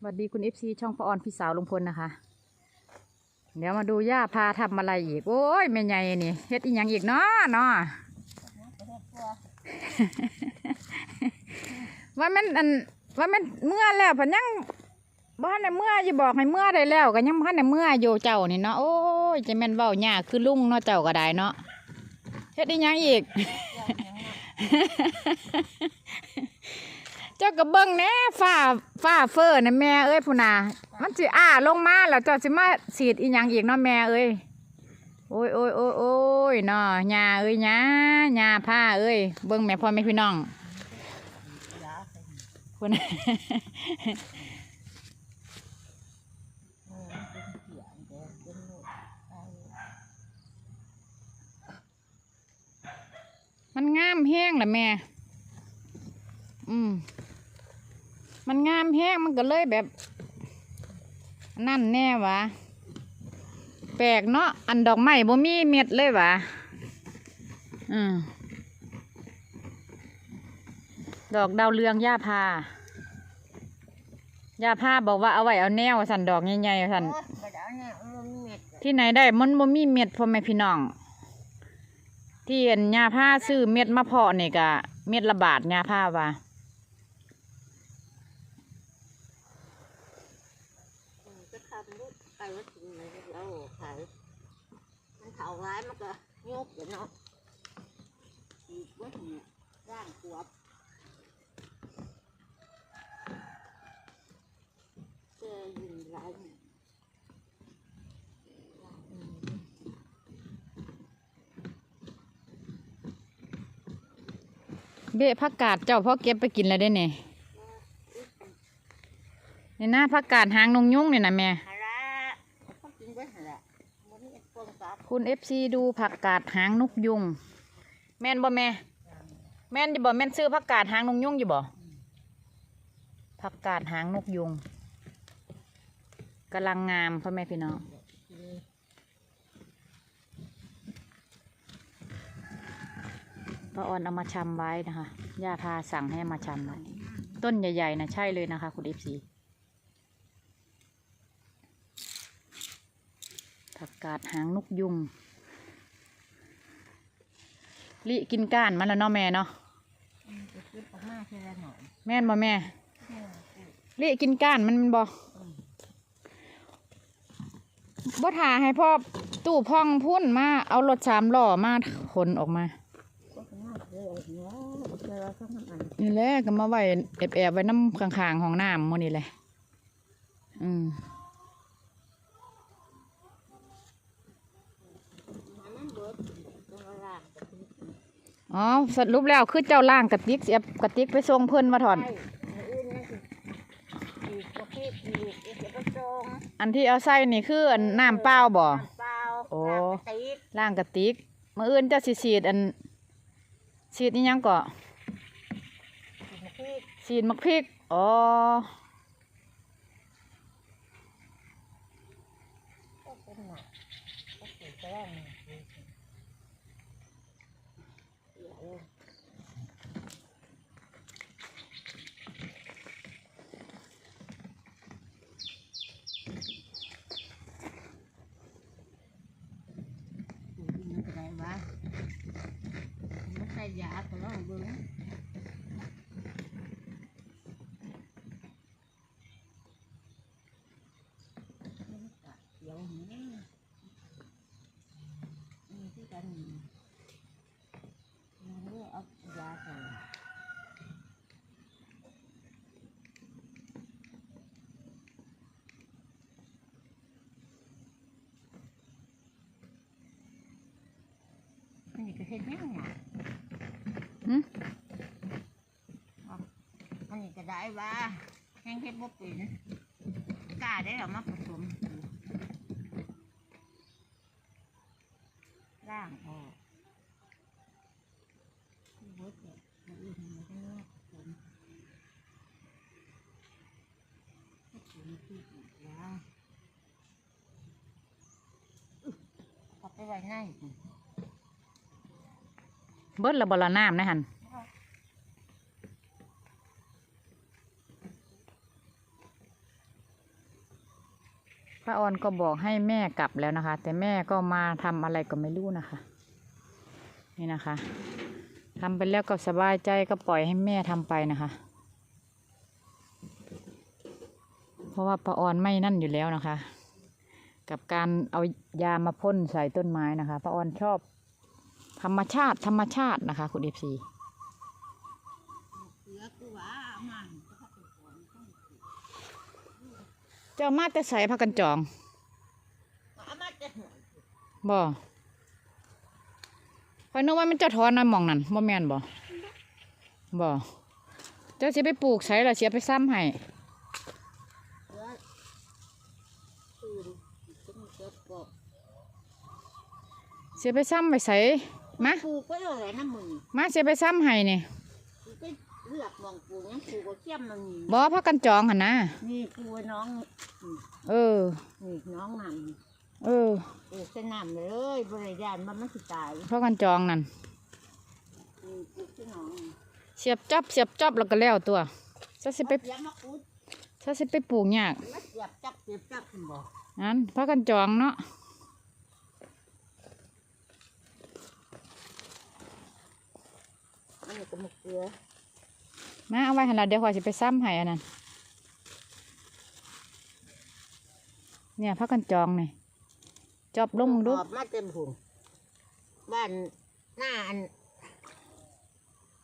สวัสดีคุณเอฟซีช่องพระออนพี่สาวลุงพลนะคะ เดี๋ยวมาดูย่าพาทำอะไรอีก โอ้ยแม่ใหญ่นี่เฮ็ดอีหยังอีกเนาะเนาะว่ามันอันว่ามันเมื่อแล้วพันยังบ้านในเมื่อจะบอกให้เมื่อได้แล้วก็ยังบ้านในเมื่ออยู่เจ้านี่เนาะโอ้ยจะแม่นเบาหญ้าคือลุงเนาะเจ้าก็ได้เนาะเฮ็ดอีหยังอีก เจ้าก็เบิ่งแน่ฝ้าฝ้าเฟอร์นะแม่เอ้ยพูนามันสิอ้าลงมาแล้วเจ้าสิมาฉีดอีหยังอีกเนาะแม่เอ้ยโอ้ยโอ้ยโอ้ยโอ้ยเนาะหญ้าเอ้ยหญ้าหญ้าผ้าเอ้ยเบิ่งแม่พ่อแม่พี่น้องพูนมันงามแห้งแหละแม่ อืม มันงามแห้งมันก็เลยแบบ นั่นแน่วะแปลกเนาะอันดอกไม้บ่มีเม็ดเลยวะอืมดอกดาวเรืองย่าพาย่าพาบอกว่าเอาไว้เอาแนวสันดอกใหญ่ๆสันเออบ่ได้เอาเนี่ยมันมีเม็ดที่ไหนได้มันบ่มีเม็ดพ่อแม่พี่น้องที่เห็นยาผ้าซื้อเม็ดมะเพาะนี่ก็เม็ดละบาทยาผ้าว่าเออก็ทำลูกไปว่าถึงไหน แล้วขายมันเผาร้ายมันก็ยกอยู่เนาะอีกว่าถึงร่างขวบเจอยิงร้ายเนี่ยเบะผักกาดเจ้าพ่อเก็บไปกินแล้วได้เนี่ยนี่นะผักกาดหางนงยุ่งเนี่ยนะแม่ คุณเอฟซีดูผักกาดหางนกยุง แม่นบ่แม่ แม่นอยู่บ่แม่นซื้อผักกาดหางนกยุงอยู่บ่ผักกาดหางนกยุงกำลังงามพ่อแม่พี่น้องป้าออนเอามาชำไว้นะคะย่าพาสั่งให้มาชำไว้ต้นใหญ่ ๆนะใช่เลยนะคะ คุณเอฟซี กกาดหางนกยุงลิกินก้านมันแล้วเนาะแม่เนาะมันจะขึ้นออกมาทีละหน่อยแม่นบ่แม่เนี่ยลิกินก้านมันมันบ่บ่ถ่าให้พ่อตู้พองพุ่นมา เอารถสามล้อมาขนออกมาก็ข้างนอกเลยเนาะเจอข้างในนี่แหละก็มาไว้แอบแอบๆไว้น้ำข้างๆของน้ำหมันนี่แหละอืม มันเบิดตัวละก็คื ออ๋อสรุปแล้วคือเจ้าล่างกระติกเสียบกระติกไปส่งเพิ่นมาถอนใช่มื้ออื่นนั่นสิอีกประเภทอีกอีกจะไปจงอันที่เอาใส่นี่คืออันน้ำเปล่าบ่น้ำเปล่าโอ้น้ำกะติกล่างกระติกมื่ออื่นเจะสิฉีดอันฉีดนี่ยังก่อกินพริกฉีดมักพริกอ๋อ ก็เป็นหนักก็ถือแป้งเดี๋ยวมันจะได้วะมันใส่ยาก็ลองเบิ่ง เดี๋ยวนี้มีที่กันมันเลือกเอายาใส่ อันนี้ก็เห็นยังไงหึอันนี้ก็ได้ว่าแห้งเห็ดบ่เป็นกล้าได้หรอมาผสมล่างออกเวิร์กเนี่ยมาอื่นมาข้างนอกผสมผสมที่อีกแล้วอึ๊ะเอาไปไว้ใน เบิดละบละน้ำนะหันป้าออนก็บอกให้แม่กลับแล้วนะคะ แต่แม่ก็มาทำอะไรก็ไม่รู้นะคะ นี่นะคะทำไปแล้วก็สบายใจก็ปล่อยให้แม่ทำไปนะคะ เพราะว่าป้าออนไม่นั่นอยู่แล้วนะคะ กับการเอายามาพ่นใส่ต้นไม้นะคะป้าออนชอบ ธรรมชาติธรรมชาตินะคะ คุณเอฟซีเจ้ามาแต่ใส่พักกันจองเอามาะหัวบ่คอยนึกว่ามันเจะถอนนั่นมองนั่นบ่แม่นบ่บ่เจ้าเสิไปปลูกใส่ละเสียไปซ้ำให้เสียไปซ้ำไปใส่ มาปลูกไว้เลยนะมึงมาเสียไปซ้ำให้นี่กูก็เลือกมองปลูกยังปลูกก็เข้มมันมีบ่พักกันจองหั่นนะนี่ปลูกน้องเออนี่น้องนั่นเออปลูกเส้นน้ำเลยบริยานมันมันสิตายพักกันจองนั่นนี่ปลูกที่น้องเสียบจับเสียบจับแล้วก็แล้วตัวซะสิไปเสียมาคุดซะสิไปปลูกยากมาเสียบจับเสียบจับคุณบอกนั้นพักกันจองเนาะ นนี้ก็มะเขือมาเอาไว้หั่นล่ะเดี๋ยวขอยสิไปซ้ำให้อันนั้นเนี่ยพักกันจองนี่จอบลงดู หอบมาเต็มหุ่นบ้านหน้าอัน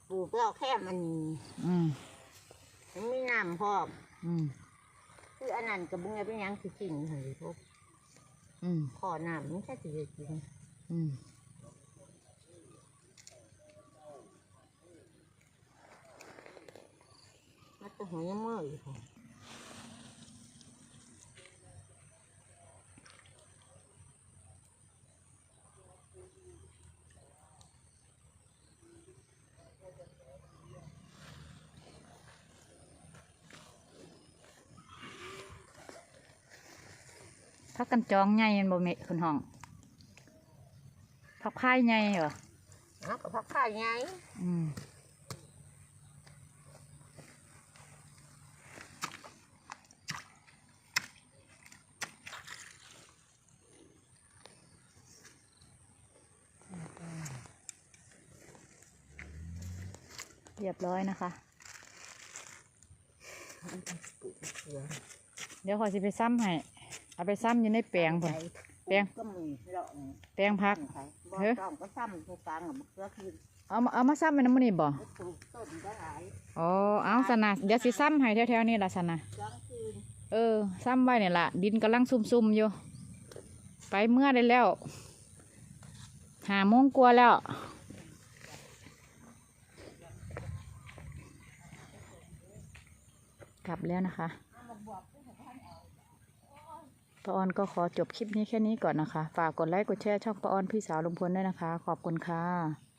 ปลูกแล้วแค่มันอืมมันไม่น้ำพร้อมอืมคืออันนั้นกับบุ้งเนี่ยเป็นหยังคือกินเหรอพวกอืมขอน้ำมันแค่สิได้กิน อืม มันจะหัวยังมืออยู่ค่ะพักกันจองใหญ่แม่นบ่เมะคุณห้องพักพายใหญ่เหรอเอากับพักข้าวไงอืม เรียบร้อยนะคะปลูกมะเขือเดี๋ยวขอยสิไปซ้ำให้ เอาไปซ้ำอยู่ในแปลงพุ่นแปลงก็มีเลาะนี่แปลงพักบ่เฮ้ยต้องก็ซ้ำตรงกลางกับมะเขือคืนเอามาเอามาซ้ำไปน้ำมันนี่บ่ไปปลูกต้นก็หลายอ๋อเอาสนะเดี๋ยวสิซ้ำให้แถวๆนี้ละสนะกลางคืนเออซ้ำไว้เนี่ยละดินกำลังซุ่มๆอยู่ ไปเมื่อได้แล้ว หาโมงกลัวาแล้ว กลับแล้วนะคะป้าออนก็ขอจบคลิปนี้แค่นี้ก่อนนะคะ ฝากกดไลค์กดแชร์ช่องป้าออนพี่สาวลุงพลด้วยนะคะ ขอบคุณค่ะ